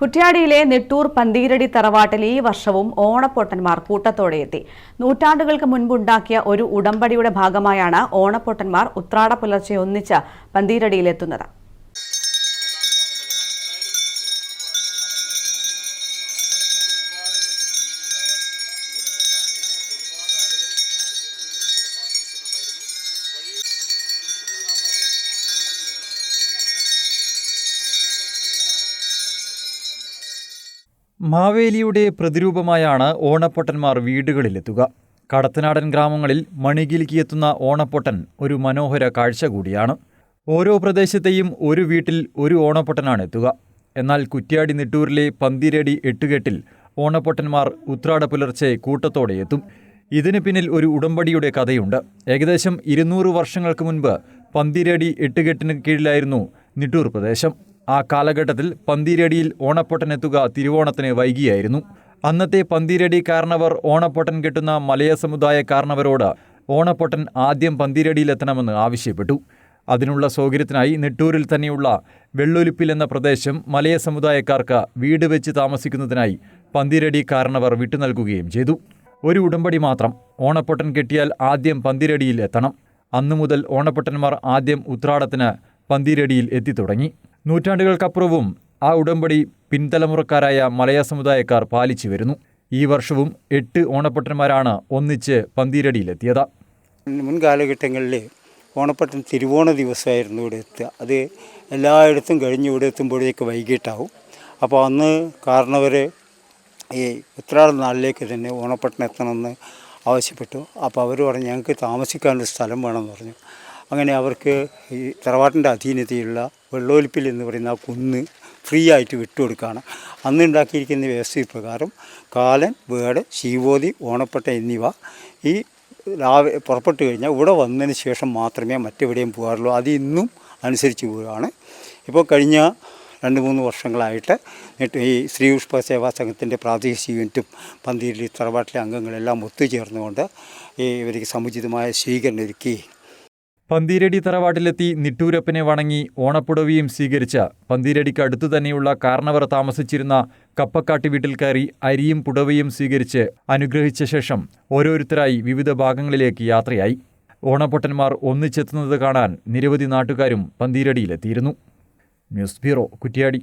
കുറ്റ്യാടിയിലെ നെട്ടൂർ പന്തീരടി തറവാട്ടിൽ ഈ വർഷവും ഓണപ്പൊട്ടന്മാർ കൂട്ടത്തോടെ എത്തി. നൂറ്റാണ്ടുകൾക്ക് മുൻപുണ്ടാക്കിയ ഒരു ഉടമ്പടിയുടെ ഭാഗമായാണ് ഓണപ്പൊട്ടന്മാർ ഉത്രാട പുലർച്ചെ ഒന്നിച്ച് പന്തീരടിയിലെത്തുന്നത്. മാവേലിയുടെ പ്രതിരൂപമായാണ് ഓണപ്പൊട്ടന്മാർ വീടുകളിലെത്തുക. കടത്തനാടൻ ഗ്രാമങ്ങളിൽ മണികിലിക്കിയെത്തുന്ന ഓണപ്പൊട്ടൻ ഒരു മനോഹര കാഴ്ച കൂടിയാണ്. ഓരോ പ്രദേശത്തെയും ഒരു വീട്ടിൽ ഒരു ഓണപ്പൊട്ടനാണ് എത്തുക. എന്നാൽ കുറ്റ്യാടി നെട്ടൂരിലെ പന്തിരടി എട്ടുകെട്ടിൽ ഓണപ്പൊട്ടന്മാർ ഉത്രാട പുലർച്ചെ കൂട്ടത്തോടെ എത്തും. ഇതിന് പിന്നിൽ ഒരു ഉടമ്പടിയുടെ കഥയുണ്ട്. ഏകദേശം ഇരുന്നൂറ് വർഷങ്ങൾക്ക് മുൻപ് പന്തിരടി എട്ടുകെട്ടിന് കീഴിലായിരുന്നു നിട്ടൂർ പ്രദേശം. ആ കാലഘട്ടത്തിൽ പന്തീരടിയിൽ ഓണപ്പൊട്ടനെത്തുക തിരുവോണത്തിന് വൈകിയായിരുന്നു. അന്നത്തെ പന്തീരടി കാരണവർ ഓണപ്പൊട്ടൻ കെട്ടുന്ന മലയ സമുദായ കാരണവരോട് ഓണപ്പൊട്ടൻ ആദ്യം പന്തീരടിയിലെത്തണമെന്ന് ആവശ്യപ്പെട്ടു. അതിനുള്ള സൗകര്യത്തിനായി നെട്ടൂരിൽ തന്നെയുള്ള വെള്ളൊലിപ്പിൽ എന്ന പ്രദേശം മലയ സമുദായക്കാർക്ക് വീട് വെച്ച് താമസിക്കുന്നതിനായി പന്തിരടി കാരണവർ വിട്ടുനൽകുകയും ചെയ്തു. ഒരു ഉടമ്പടി മാത്രം ഓണപ്പൊട്ടൻ കെട്ടിയാൽ ആദ്യം പന്തിരടിയിൽ എത്തണം. അന്നു മുതൽ ഓണപ്പൊട്ടന്മാർ ആദ്യം ഉത്രാടത്തിന് പന്തിരടിയിൽ എത്തിത്തുടങ്ങി നൂറ്റാണ്ടുകൾക്കപ്പുറവും ആ ഉടമ്പടി പിൻതലമുറക്കാരായ മലയ സമുദായക്കാർ പാലിച്ചു വരുന്നു. ഈ വർഷവും എട്ട് ഓണപ്പട്ടന്മാരാണ് ഒന്നിച്ച് പന്തീരടിയിലെത്തിയത്. മുൻകാലഘട്ടങ്ങളിൽ ഓണപ്പട്ടൻ തിരുവോണ ദിവസമായിരുന്നു ഇവിടെ എത്തുക. അത് എല്ലായിടത്തും കഴിഞ്ഞ് ഇവിടെ എത്തുമ്പോഴേക്ക് വൈകിട്ടാവും. അപ്പോൾ അന്ന് കാരണവർ ഈ ഉത്രാട നാളിലേക്ക് തന്നെ ഓണപ്പട്ടൻ എത്തണമെന്ന് ആവശ്യപ്പെട്ടു. അപ്പോൾ അവർ പറഞ്ഞു ഞങ്ങൾക്ക് താമസിക്കാനൊരു സ്ഥലം വേണമെന്ന് പറഞ്ഞു. അങ്ങനെ അവർക്ക് ഈ തറവാട്ടിന്റെ അധീനതയിലുള്ള വെള്ളോലിപ്പിൽ എന്ന് പറയുന്ന ആ കുന്ന് ഫ്രീ ആയിട്ട് വിട്ടുകൊടുക്കുകയാണ് അന്ന് ഉണ്ടാക്കിയിരിക്കുന്ന വ്യവസ്ഥ പ്രകാരം കാലൻ വേട് ശീവോതി ഓണപ്പെട്ട എന്നിവ ഈ രാവിലെ പുറപ്പെട്ട് കഴിഞ്ഞാൽ ഇവിടെ വന്നതിന് ശേഷം മാത്രമേ മറ്റെവിടെയും പോകാറുള്ളൂ. അത് ഇന്നും അനുസരിച്ച് പോവുകയാണ്. ഇപ്പോൾ കഴിഞ്ഞ രണ്ട് മൂന്ന് വർഷങ്ങളായിട്ട് ഈ ശ്രീ പുഷ്പ സേവാ സംഘത്തിന്റെ പ്രാദേശിക യൂണിറ്റും പന്തീരിൽ തറവാട്ടിലെ അംഗങ്ങളെല്ലാം ഒത്തുചേർന്നുകൊണ്ട് ഈ ഇവർക്ക് സമുചിതമായ സ്വീകരണം ഒരുക്കി പന്തീരടി തറവാട്ടിലെത്തി നിട്ടൂരപ്പനെ വണങ്ങി ഓണപ്പുടവിയും സ്വീകരിച്ച പന്തീരടിക്ക് അടുത്തു തന്നെയുള്ള കാർണവർ താമസിച്ചിരുന്ന കപ്പക്കാട്ടി വീട്ടിൽ കയറി അരിയും പുടവയും സ്വീകരിച്ച് അനുഗ്രഹിച്ച ശേഷം ഓരോരുത്തരായി വിവിധ ഭാഗങ്ങളിലേക്ക് യാത്രയായി. ഓണപ്പൊട്ടന്മാർ ഒന്നിച്ചെത്തുന്നത് കാണാൻ നിരവധി നാട്ടുകാരും പന്തീരടിയിലെത്തിയിരുന്നു. News bureau Kuttiadi.